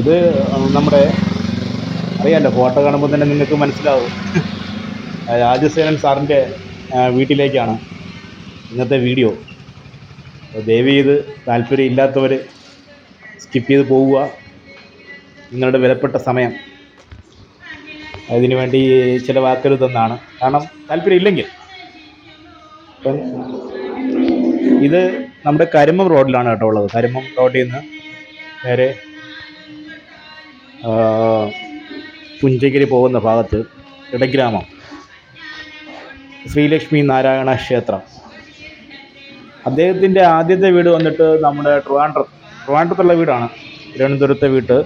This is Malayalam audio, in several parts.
ഇത് നമ്മുടെ അറിയാമല്ലോ ഫോട്ടോ കാണുമ്പോൾ തന്നെ നിങ്ങൾക്ക് മനസ്സിലാവും. രാജസേനൻ സാറിന്റെ വീട്ടിലേക്കാണ് ഇന്നത്തെ വീഡിയോ. ദയവ് ചെയ്ത് താല്പര്യം ഇല്ലാത്തവർ സ്കിപ്പ് ചെയ്ത് പോവുക. നിങ്ങളുടെ വിലപ്പെട്ട സമയം അതിനുവേണ്ടി ചില വേണ്ടി തന്നാണ്. കാരണം താല്പര്യം ഇല്ലെങ്കിൽ. അപ്പം ഇത് നമ്മുടെ കരിമം റോഡിലാണ് കേട്ടോ ഉള്ളത്. കരിമം റോഡിൽ നിന്ന് നേരെ പുഞ്ചഗിരി പോകുന്ന ഭാഗത്ത് ഇടഗ്രാമം. ശ്രീലക്ഷ്മി നാരായണ ക്ഷേത്രം. അദ്ദേഹത്തിന്റെ ആദ്യത്തെ വീട് വന്നിട്ട് നമ്മുടെ ട്രിവാൻഡ്രം ട്രിവാൻഡ്രത്തുള്ള വീടാണ്. തിരുവനന്തപുരത്തെ വീട്ട്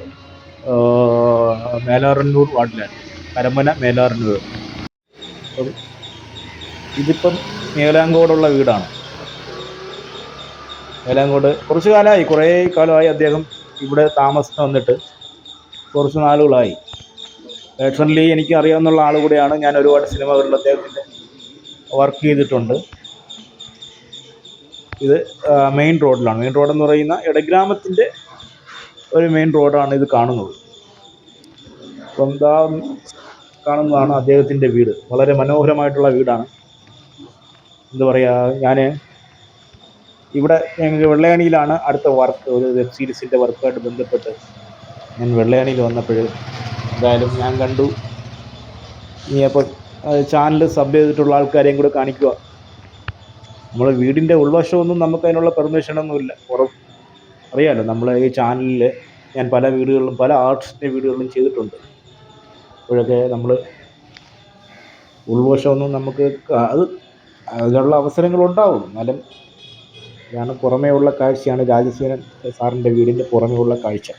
മേലാറന്നൂർ വാർഡിലാണ്. പരമ്പന മേലാറന്നൂർ. ഇതിപ്പം മേലാങ്കോടുള്ള വീടാണ്. മേലാങ്കോട് കുറച്ച് കാലമായി കുറേ കാലമായി അദ്ദേഹം ഇവിടെ താമസം വന്നിട്ട് കുറച്ച് നാളുകളായി. പേഴ്സണലി എനിക്ക് അറിയാവുന്ന ആൾ കൂടെയാണ് ഞാൻ ഒരുപാട് സിനിമകളിൽ അദ്ദേഹത്തിന്റെ വർക്ക് ചെയ്തിട്ടുണ്ട്. ഇത് മെയിൻ റോഡിലാണ് മെയിൻ റോഡെന്ന് പറയുന്ന ഇടഗ്രാമത്തിന്റെ ഒരു മെയിൻ റോഡാണ് ഇത് കാണുന്നത്. സ്വന്തം കാണുന്നതാണ് അദ്ദേഹത്തിന്റെ വീട്. വളരെ മനോഹരമായിട്ടുള്ള വീടാണ്. എന്താ പറയുക ഞാൻ ഇവിടെ ഞങ്ങൾക്ക് വെള്ളയാണിയിലാണ് അടുത്ത വർക്ക് ഒരു വെബ് സീരീസിന്റെ വർക്കുമായിട്ട് ബന്ധപ്പെട്ട് ഞാൻ വെള്ളയാണിയിൽ വന്നപ്പോൾ എന്തായാലും ഞാൻ കണ്ടു. ഇനി അപ്പോൾ ചാനൽ സബ് ചെയ്തിട്ടുള്ള ആൾക്കാരെയും കൂടെ കാണിക്കുക. നമ്മൾ വീടിന്റെ ഉൾവശമൊന്നും നമുക്ക് അതിനുള്ള പെർമിഷനൊന്നുമില്ല പുറം അറിയാമല്ലോ നമ്മൾ ഈ ചാനലിൽ ഞാൻ പല വീടുകളിലും പല ആർട്ടിസ്റ്റിന്റെ വീടുകളിലും ചെയ്തിട്ടുണ്ട്. അപ്പോഴൊക്കെ നമ്മൾ ഉൾവശമൊന്നും നമുക്ക് അത് അതിനുള്ള അവസരങ്ങളുണ്ടാവും. എന്നാലും ഇതാണ് പുറമേ ഉള്ള കാഴ്ചയാണ് രാജസേനൻ സാറിന്റെ വീടിന്റെ പുറമേ ഉള്ള കാഴ്ച.